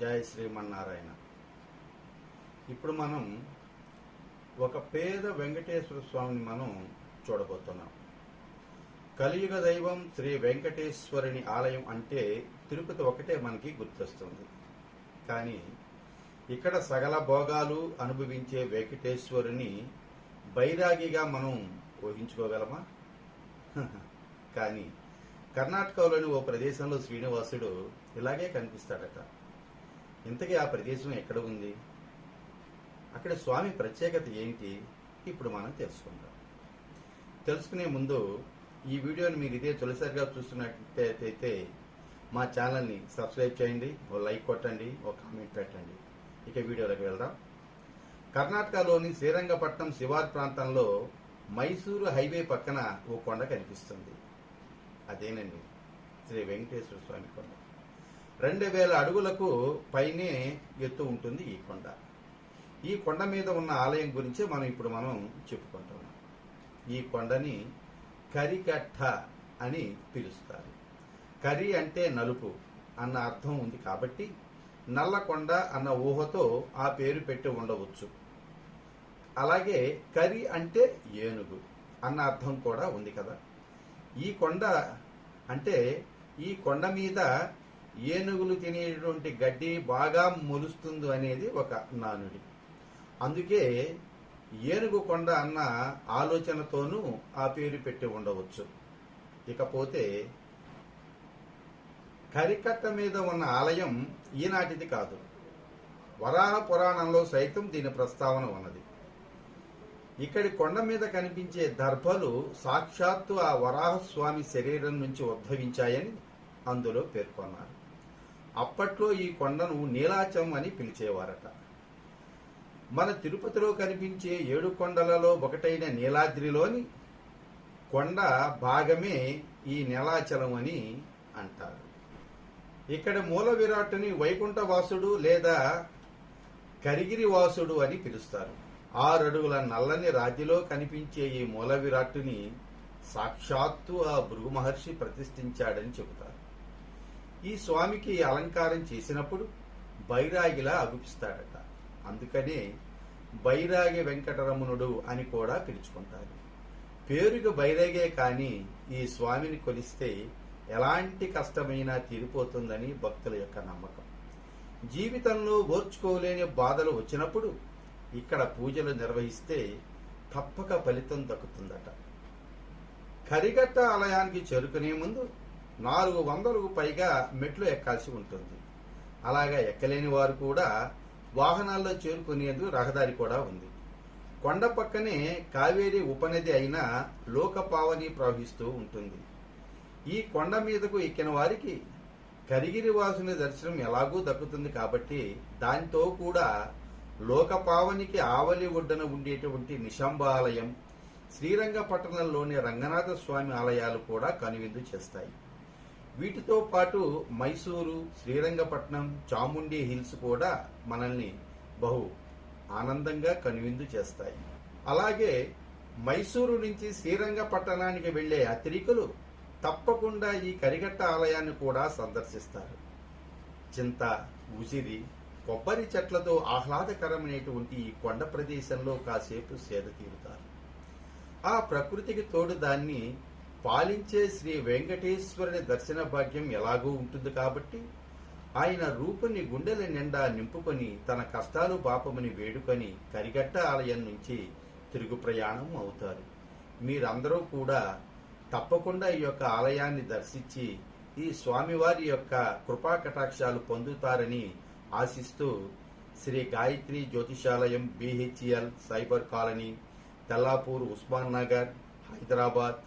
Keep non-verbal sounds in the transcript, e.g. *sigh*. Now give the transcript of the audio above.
జయ శ్రీమన్నారాయణ. ఇప్పుడు మనం ఒక పేద వెంకటేశ్వర స్వామిని మనం చూడబోతున్నాం. కలియుగ దైవం శ్రీ వెంకటేశ్వరుని ఆలయం అంటే తిరుపతి ఒకటే మనకి గుర్తొస్తుంది. కానీ ఇక్కడ సగల భోగాలు అనుభవించే వెంకటేశ్వరుని బైరాగిగా మనం ఊహించుకోగలమా? *laughs* కానీ కర్ణాటకలోని ఓ ప్రదేశంలో శ్రీనివాసుడు ఇలాగే కనిపిస్తాడట. ఇంతకీ ఆ ప్రదేశం ఎక్కడ ఉంది? అక్కడ స్వామి ప్రత్యేకత ఏంటి? ఇప్పుడు మనం తెలుసుకుందాం. తెలుసుకునే ముందు ఈ వీడియోని మీరు ఇదే తొలిసారిగా చూస్తున్నట్టయితే మా ఛానల్ని సబ్స్క్రైబ్ చేయండి ఓ లైక్ కొట్టండి ఓ కామెంట్ పెట్టండి. ఇక వీడియోలోకి వెళ్దాం. కర్ణాటకలోని శ్రీరంగపట్నం శివార్ ప్రాంతంలో మైసూరు హైవే పక్కన ఓ కొండ కనిపిస్తుంది. అదేనండి శ్రీ వెంకటేశ్వర స్వామి కొండ. రెండు వేల అడుగులకు పైనే ఎత్తు ఉంటుంది ఈ కొండ. ఈ కొండ మీద ఉన్న ఆలయం గురించే మనం ఇప్పుడు మనం చెప్పుకుంటున్నాం. ఈ కొండని కరికట్ట అని పిలుస్తారు. కరి అంటే నలుపు అన్న అర్థం ఉంది కాబట్టి నల్లకొండ అన్న ఊహతో ఆ పేరు పెట్టి ఉండవచ్చు. అలాగే కరి అంటే ఏనుగు అన్న అర్థం కూడా ఉంది కదా. ఈ కొండ అంటే ఈ కొండ మీద ఏనుగులు తినేటువంటి గడ్డి బాగా మొలుస్తుంది అనేది ఒక నానుడి. అందుకే ఏనుగు కొండ అన్న ఆలోచనతోనూ ఆ పేరు పెట్టి ఉండవచ్చు. ఇకపోతే కరికట్ట మీద ఉన్న ఆలయం ఈనాటిది కాదు. వరాహ పురాణంలో సైతం దీని ప్రస్తావన ఉన్నది. ఇక్కడి కొండ మీద కనిపించే దర్భలు సాక్షాత్తు ఆ వరాహస్వామి శరీరం నుంచి ఉద్భవించాయని అందులో పేర్కొన్నారు. అప్పట్లో ఈ కొండను నీలాచం అని పిలిచేవారట. మన తిరుపతిలో కనిపించే ఏడు కొండలలో ఒకటైన నీలాద్రిలోని కొండ భాగమే ఈ నీలాచలం అని అంటారు. ఇక్కడ మూల విరాట్టుని వైకుంఠవాసుడు లేదా కరిగిరివాసుడు అని పిలుస్తారు. ఆరడుగుల నల్లని రాతిలో కనిపించే ఈ మూల విరాట్టుని సాక్షాత్తు ఆ భృగు మహర్షి ప్రతిష్ఠించాడని చెబుతారు. ఈ స్వామికి అలంకారం చేసినప్పుడు బైరాగిలా అగుపిస్తాడట. అందుకనే బైరాగి వెంకటరమణుడు అని కూడా పిలుచుకుంటారు. పేరుకు బైరాగే కాని ఈ స్వామిని కొలిస్తే ఎలాంటి కష్టమైనా తీరిపోతుందని భక్తుల యొక్క నమ్మకం. జీవితంలో ఓర్చుకోలేని బాధలు వచ్చినప్పుడు ఇక్కడ పూజలు నిర్వహిస్తే తప్పక ఫలితం దక్కుతుందట. కరిగట్ట ఆలయానికి చేరుకునే ముందు నాలుగు వందలకు పైగా మెట్లు ఎక్కాల్సి ఉంటుంది. అలాగా ఎక్కలేని వారు కూడా వాహనాల్లో చేరుకునేందుకు రహదారి కూడా ఉంది. కొండ పక్కనే కావేరి ఉపనది అయిన లోకపావని ప్రవహిస్తూ ఉంటుంది. ఈ కొండ మీదకు ఎక్కిన వారికి కరిగిరి వాసుని దర్శనం ఎలాగూ దక్కుతుంది కాబట్టి దాంతో కూడా లోకపావనికి ఆవలి ఒడ్డున ఉండేటువంటి నిశంబాలయం శ్రీరంగపట్టణంలోని రంగనాథ స్వామి ఆలయాలు కూడా కనువిందు చేస్తాయి. వీటితో పాటు మైసూరు శ్రీరంగపట్నం చాముండి హిల్స్ కూడా మనల్ని బహు ఆనందంగా కనువిందు చేస్తాయి. అలాగే మైసూరు నుంచి శ్రీరంగపట్టణానికి వెళ్ళే యాత్రికులు తప్పకుండా ఈ కరిగట్ట ఆలయాన్ని కూడా సందర్శిస్తారు. చింత ఉసిరి కొబ్బరి చెట్లతో ఆహ్లాదకరమైనటువంటి ఈ కొండ ప్రదేశంలో కాసేపు సేద తీరుతారు. ఆ ప్రకృతికి తోడు దాన్ని పాలించే శ్రీ వెంకటేశ్వరుని దర్శన భాగ్యం ఎలాగూ ఉంటుంది కాబట్టి ఆయన రూపుని గుండెల నిండా నింపుకొని తన కష్టాలు పాపమని వేడుకొని కరిగట్ట ఆలయం నుంచి తిరుగు ప్రయాణం అవుతారు. మీరందరూ కూడా తప్పకుండా ఈ యొక్క ఆలయాన్ని దర్శించి ఈ స్వామివారి యొక్క కృపా కటాక్షాలు పొందుతారని ఆశిస్తూ Shri Gayatri Jyotishalayam BHEL cyber colony Tellapur Osman Nagar Hyderabad